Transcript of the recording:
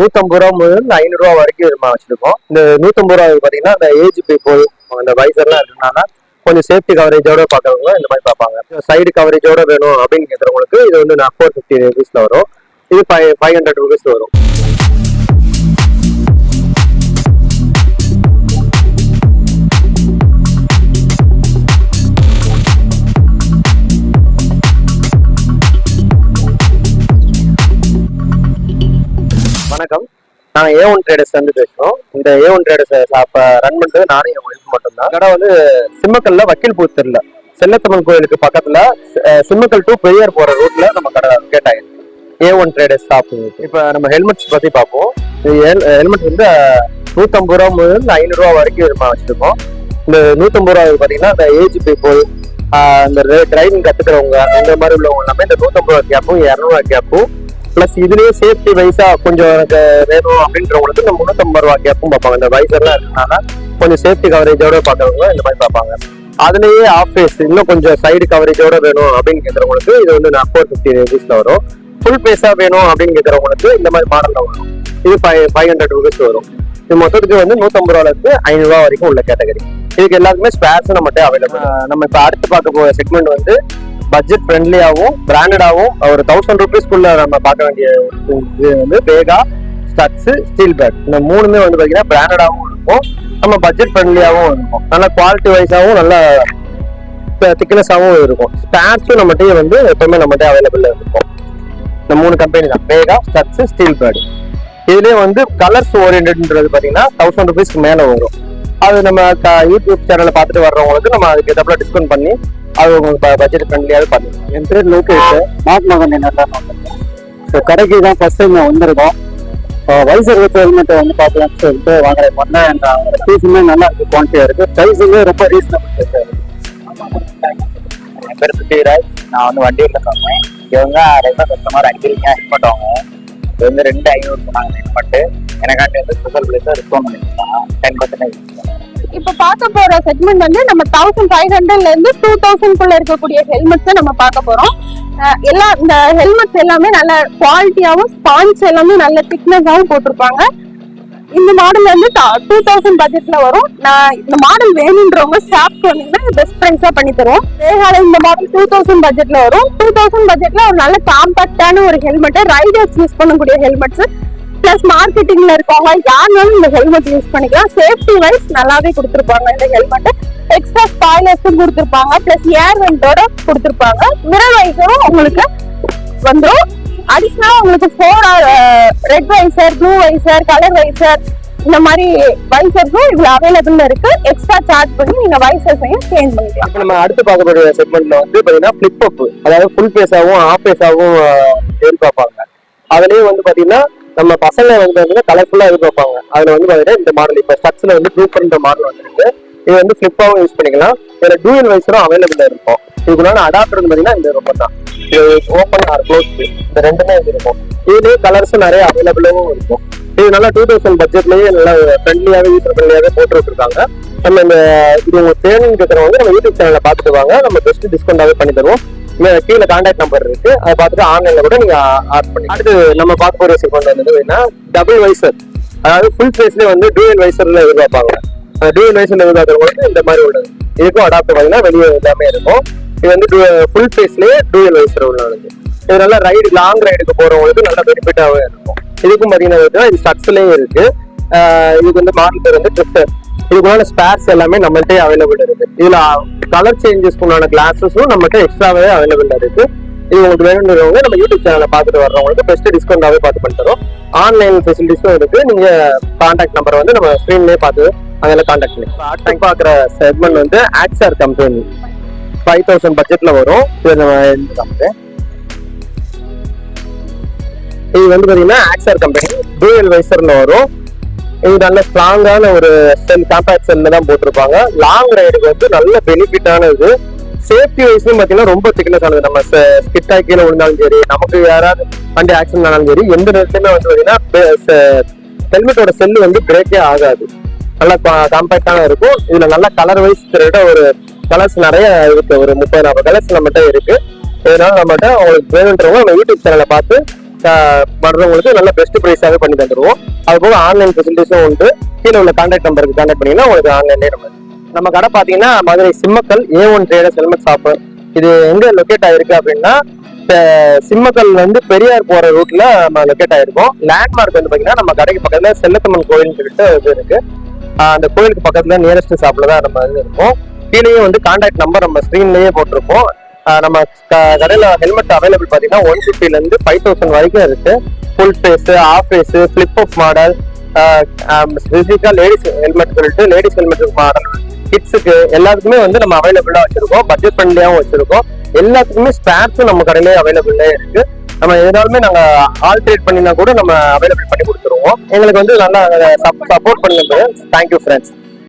நூத்தம்பது ரூபா முதல் ஐநூறு ரூபா வரைக்கும் நம்ம வச்சிருக்கோம். இந்த நூத்தம்பது ரூபா பாத்தீங்கன்னா இந்த ஏஜ் பீப்புள் அந்த வயசர்லாம் இருக்கனால கொஞ்சம் சேஃப்டி கவரேஜோட பார்க்கறவங்க இந்த மாதிரி பார்ப்பாங்க. சைடு கவரேஜோட வேணும் அப்படின்னு கேட்கறவங்களுக்கு இது வந்து நான் ஃபோர் ஃபிஃப்டி ருபீஸ்ல வரும். இது ஃபைவ் ஃபைவ் ஹண்ட்ரட் ருபீஸ் வரும். நாங்கள் ஏ ஒன் ட்ரேடர்ஸ் வந்து பேசுகிறோம் இந்த ஏ ஒன் ட்ரேடர்ஸ் ஷாப்பை ரன் பண்ணுறது நானும் என் ஒய்ஃப் மட்டும்தான். கடை வந்து சிம்மக்கல்ல வக்கீல் பூத்தூர்ல செல்லத்தம்மன் கோயிலுக்கு பக்கத்துல சிம்மக்கல் டு பெரியார் போற ரூட்ல நம்ம கடை கேட்டாங்க ஏ ஒன் ட்ரேடர்ஸ் ஷாப் இப்போ நம்ம ஹெல்மெட்ஸ் பத்தி பார்ப்போம். ஹெல்மெட் வந்து நூற்றம்பது நூத்தம்பது ரூபா முதல் ஐநூறு ரூபா வரைக்கும் நம்ம வச்சிருக்கோம். இந்த நூத்தம்பது ரூபா பாத்தீங்கன்னா இந்த ஏஜ் பீப்புள் இந்த டிரைவிங் கத்துக்கிறவங்க அந்த மாதிரி உள்ளவங்க எல்லாமே இந்த நூத்தம்பது ரூபா கேப்பும் இரநூறுவா கேப்பும் பிளஸ் இதுலயே சேஃப்டி வைஸா கொஞ்சம் எனக்கு வேணும் அப்படின்றவங்களுக்கு இந்த முன்னூத்தம்பது ரூபா கேப்பும் பார்ப்பாங்க. இந்த வைசர்லாம் இருக்கனால கொஞ்சம் சேஃப்டி கவரேஜோட பார்க்கறவங்க இந்த மாதிரி பார்ப்பாங்க. அதுலயே ஆஃப் ஃபேஸ் இன்னும் கொஞ்சம் சைடு கவரேஜோட வேணும் அப்படின்னு கேட்கறவங்களுக்கு இது வந்து நான் ஃபோர் ஃபிஃப்டி ருபீஸ்ல வரும். ஃபுல் பேஸா வேணும் அப்படின்னு கேட்கறவங்களுக்கு இந்த மாதிரி மாடல்ல வரும். இது ஃபைவ் ஃபைவ் ஹண்ட்ரட் ருபீஸ் வரும். இது மொத்தத்துக்கு வந்து நூத்தம்பது ரூபால இருந்து ஐநூறு ரூபா வரைக்கும் உள்ள கேட்டகரி இதுக்கு எல்லாருக்குமே ஸ்பேர்ஸ் நம்மகிட்ட அவைலபிள் நம்ம இப்ப அடுத்து பார்க்க போற செக்மெண்ட் வந்து பட்ஜெட் ஃப்ரெண்ட்லியாகவும் பிராண்டடாகவும் ஒரு தௌசண்ட் ருபீஸ்க்குள்ள நம்ம பார்க்க வேண்டிய இது வந்து பேகா ஸ்டக்ஸ் ஸ்டீல் பேக் இந்த மூணுமே வந்து பார்த்தீங்கன்னா பிராண்டடாகவும் இருக்கும். நம்ம பட்ஜெட் ஃப்ரெண்ட்லியாகவும் இருக்கும். நல்லா குவாலிட்டி வைஸாகவும் நல்ல திக்னஸாகவும் இருக்கும். ஸ்பேர்ஸும் நம்மகிட்டயே வந்து எப்பவுமே நம்மகிட்ட அவைலபிள் இருக்கும். இந்த மூணு கம்பெனி தான். பேகா ஸ்டக்ஸ் ஸ்டீல் பேட் இதுலேயே வந்து கலர்ஸ் ஓரியன்டன்றது பார்த்தீங்கன்னா தௌசண்ட் ருபீஸ்க்கு மேலே வரும். அது நம்ம யூடியூப் சேனலை பார்த்துட்டு வர்றவங்களுக்கு நம்ம அதுக்கு எதப்பல டிஸ்கவுண்ட் பண்ணி அது உங்களுக்கு பட்ஜெட் ஃப்ரெண்ட்லியாவது பண்ணிக்கலாம் என் பேர் லோகேஷ். மகாத்மா காந்தி நல்லா ஸோ கடைக்கு தான் ஃபர்ஸ்ட் டைம் வந்திருக்கோம். வயசு இருபத்தி ஹெல்மெட் வந்து பார்க்கலாம்னு சொல்லிட்டு வாங்குறேன் பண்ணேன் அவங்க பீஸுமே நல்லா இருக்கு குவான்டிட்டியா இருக்கு. ப்ரைஸுமே ரொம்ப ரீசனபிள் இருக்கு. என் பேர் பிருத்திவிராஜ் நான் வந்து வண்டியில் இருக்கேன். இவங்க ரெகுலர் கஸ்டமர் அடிக்கிறீங்க ஹெல்ப் பண்ணுவாங்க இது வந்து ரெண்டு ஐநூறு சொன்னாங்க ஹெல்மெட்டு எனக்காண்டி வந்து ஸ்பெஷல் பிளேஸாக டிஸ்கவுண்ட் பண்ணிருக்காங்க டென் பர்சன்டேஜ் இப்போ பார்க்க போற செக்மெண்ட் வந்து நம்ம தௌசண்ட் ஃபைவ் ஹண்ட்ரட்ல இருந்து டூ தௌசண்ட் குள்ள இருக்கக்கூடிய ஹெல்மெட்ஸ் நம்ம பார்க்க போறோம். எல்லா இந்த ஹெல்மெட்ஸ் எல்லாமே நல்ல குவாலிட்டியாவும் ஸ்பான்ஸ் எல்லாமே நல்ல திக்னஸாவும் போட்டிருப்பாங்க. இந்த மாடல் வந்து டூ தௌசண்ட் பட்ஜெட்ல வரும். நான் இந்த மாடல் வேணுன்றவங்க ஷாப் சொன்னீங்கன்னா பெஸ்ட் ப்ரைஸா பண்ணி தருவோம். வேகால இந்த மாடல் டூ தௌசண்ட் பட்ஜெட்ல வரும். டூ தௌசண்ட் பட்ஜெட்ல ஒரு நல்ல காம்பாக்டான ஒரு ஹெல்மெட் ரைடர்ஸ் யூஸ் பண்ணக்கூடிய ஹெல்மெட்ஸ் பிளஸ் மார்க்கெட்டிங்ல இருக்கவங்க யாருனாலும் இந்த ஹெல்மெட் யூஸ் பண்ணிக்கலாம். சேஃப்டி வைஸ் நல்லாவே கொடுத்துருப்பாங்க. இந்த ஹெல்மெட் எக்ஸ்ட்ரா ஸ்பாய்லர்ஸும் கொடுத்துருப்பாங்க. பிளஸ் ஏர் வெண்டோட கொடுத்துருப்பாங்க. மிரர் வைஸரும் உங்களுக்கு வந்துடும் அடிஷ்னலா உங்களுக்கு four red visor blue visor colour visor இந்த மாதிரி வைசர்ஸும் இதுல அவைலபிள் இருக்கு. எக்ஸ்ட்ரா சார்ஜ் பண்ணி நீங்க வைசர்ஸையும் சேஞ்ச் பண்ணிக்கலாம். இப்போ நம்ம அடுத்து பார்க்க போகிற செக்மெண்ட்ல வந்து பார்த்தீங்கன்னா ஃபிளிப் அப் அதாவது ஃபுல் பேஸாவும் ஆஃப் பேஸாவும் எதிர்பார்ப்பாங்க. அதுலயும் வந்து பார்த்தீங்கன்னா நம்ம பசங்க வந்து பார்த்தீங்கன்னா கலர்ஃபுல்லாக எதிர்பார்ப்பாங்க அதில் வந்து பார்த்தீங்கன்னா இந்த மாடல் இப்போ ஸ்டக்ஸில் வந்து ப்ளூ பிரிண்ட் மாடல் வந்துருக்கு. இது வந்து ஃபிளிப்பாகவும் யூஸ் பண்ணிக்கலாம். இதில் டூயல் வைஸரும் அவைலபிளாக இருக்கும். இதுக்குள்ளான அடாப்டர் பார்த்தீங்கன்னா இந்த ரொம்ப தான். இது ஓப்பன் ஆர் க்ளோஸ் இந்த ரெண்டுமே இது இருக்கும். இதுலேயே கலர்ஸும் நிறைய அவைலபிளாகவும் இருக்கும். இது நல்லா டூ தௌசண்ட் பட்ஜெட்லயே நல்லா ஃப்ரெண்ட்லியாகவே யூஸ் ஃப்ரெண்ட்லியாகவே போட்டு வச்சிருக்காங்க நம்ம இந்த இது உங்களுக்கு தேவைன்னு கேட்கறவங்க நம்ம யூடியூப் சேனல்ல பார்த்துட்டு வாங்க. நம்ம பெஸ்ட் டிஸ்கவுண்டாகவே பண்ணி தருவோம். கீழே கான்டாக்ட் நம்பர் இருக்கு. அதை பார்த்துட்டு ஆன்லைன்ல கூட நீங்க ஆர்டர் பண்ணி அடுத்து நம்ம பார்க்க போற விஷயம் கொண்டு வந்தது என்ன? டபுள் வைசர் அதாவது ஃபுல் ஃபேஸ்லேயே வந்து டூயல் வைசர்ல எதிர்பார்ப்பாங்க. டூயல் வைசர்ல எதிர்பார்க்கறவங்களுக்கு இந்த மாதிரி உள்ளது. இதுக்கும் அடாப்டர் பார்த்தீங்கன்னா வெளியே எல்லாமே இருக்கும். இது வந்து ஃபுல் ஃபேஸ்லயே டூயல் வைசர் உள்ளது. இது நல்லா ரைடு லாங் ரைடுக்கு போறவங்களுக்கு நல்ல பெனிஃபிட்டாகவே இருக்கும். இதுக்கும் பார்த்தீங்கன்னா இது ஸ்டக்ஸ்லயும் இருக்கு. இதுக்கு வந்து மாடல் பேர் வந்து ட்ரிப்டர் இதுக்குள்ள ஸ்பேர்ஸ் எல்லாமே நம்மள்ட்டே அவைலபிள் இருக்கு. இதுல கலர் சேஞ்சஸ்க்கு உண்டான கிளாஸஸும் நம்மகிட்ட எக்ஸ்ட்ராவே அவைலபிள் இருக்கு. இது உங்களுக்கு வேணுன்றவங்க நம்ம யூடியூப் சேனலை பார்த்துட்டு வர்றவங்களுக்கு பெஸ்ட் டிஸ்கவுண்டாவே பார்த்து பண்ணி ஆன்லைன் ஃபெசிலிட்டிஸும் இருக்கு. நீங்க கான்டாக்ட் நம்பர் வந்து நம்ம ஸ்க்ரீன்லேயே பார்த்து அதில் கான்டாக்ட் பண்ணி டைம் பார்க்குற செக்மெண்ட் வந்து ஆக்சர் கம்பெனி ஃபைவ் தௌசண்ட் பட்ஜெட்ல வரும். இது நம்ம இது வந்து பார்த்தீங்கன்னா ஆக்சர் கம்பெனி டூயல் வைசர்ல வரும். இது நல்ல ஸ்ட்ராங்கான ஒரு செல் காம்பேக்ட் செல்ல தான் போட்டிருப்பாங்க. லாங் ரைடுக்கு வந்து நல்ல பெனிஃபிட்டான இது. சேஃப்டி வைஸ்லயும் பாத்தீங்கன்னா ரொம்ப திக்னஸ் ஆனது. நம்ம ஸ்கிட்டா கீழே விழுந்தாலும் சரி நமக்கு யாராவது வண்டி ஆக்சிடென்ட் ஆனாலும் சரி எந்த நேரத்துலயுமே வந்து பாத்தீங்கன்னா ஹெல்மெட்டோட செல்லு வந்து பிரேக்கே ஆகாது. நல்லா காம்பேக்டான இருக்கும். இதுல நல்ல கலர் வைஸ் ஒரு கலர்ஸ் நிறைய இருக்கு. ஒரு முப்பது நாற்பது கலர்ஸ் நம்மகிட்ட இருக்கு. இதனால நம்மகிட்ட உங்களுக்கு வேணுன்றவங்க நம்ம யூடியூப் சேனலை பார்த்து வர்றவங்களுக்கு நல்ல பெஸ்ட் ப்ரைஸாகவே பண்ணி தந்துருவோம். அது போக ஆன்லைன் ஃபெசிலிட்டிஸும் உண்டு. கீழே உள்ள கான்டாக்ட் நம்பருக்கு கான்டாக்ட் பண்ணீங்கன்னா உங்களுக்கு ஆன்லைன்லேயே நம்ம நம்ம கடை பார்த்தீங்கன்னா Madurai Simmakkal A one traders helmet shop இது எங்க லொக்கேட் ஆயிருக்கு அப்படின்னா இப்ப சிம்மக்கல் வந்து பெரியார் போற ரூட்ல நம்ம லொக்கேட் ஆயிருக்கோம். லேண்ட்மார்க் வந்து பாத்தீங்கன்னா நம்ம கடைக்கு பக்கத்துல செல்லத்தம்மன் கோயில்னு சொல்லிட்டு இது இருக்கு. அந்த கோயிலுக்கு பக்கத்துல நியரஸ்ட் ஷாப்ல தான் நம்ம இது இருக்கும். கீழேயும் வந்து கான்டாக்ட் நம்பர் நம்ம ஸ்க்ரீன்லயே போட்டிருப்போம் நம்ம க- கடையில ஹெல்மெட் அவைலபிள் பாத்தீங்கன்னா ஒன் ஃபிஃப்டில இருந்து ஃபைவ் தௌசண்ட் வரைக்கும் இருக்கு. Full face half face flip off model ஸ்பெசிஃபிக்கா லேடிஸ் ஹெல்மெட் சொல்லிட்டு லேடிஸ் ஹெல்மெட் மாடல் கிட்ஸுக்கு எல்லாத்துக்குமே வந்து நம்ம அவைலபிளா வச்சிருக்கோம். பட்ஜெட் ஃப்ரெண்ட்லியாவும் வச்சிருக்கோம். எல்லாத்துக்குமே ஸ்பேர்ஸும் நம்ம கடையிலே அவைலபிளே இருக்கு. நம்ம எதுனாலுமே நாங்க ஆல்ட்ரேட் பண்ணினா கூட நம்ம அவைலபிள் பண்ணி கொடுத்துருவோம். எங்களுக்கு வந்து நல்லா சப்போர்ட் பண்ணுங்க தேங்க்யூ ஃப்ரெண்ட்ஸ்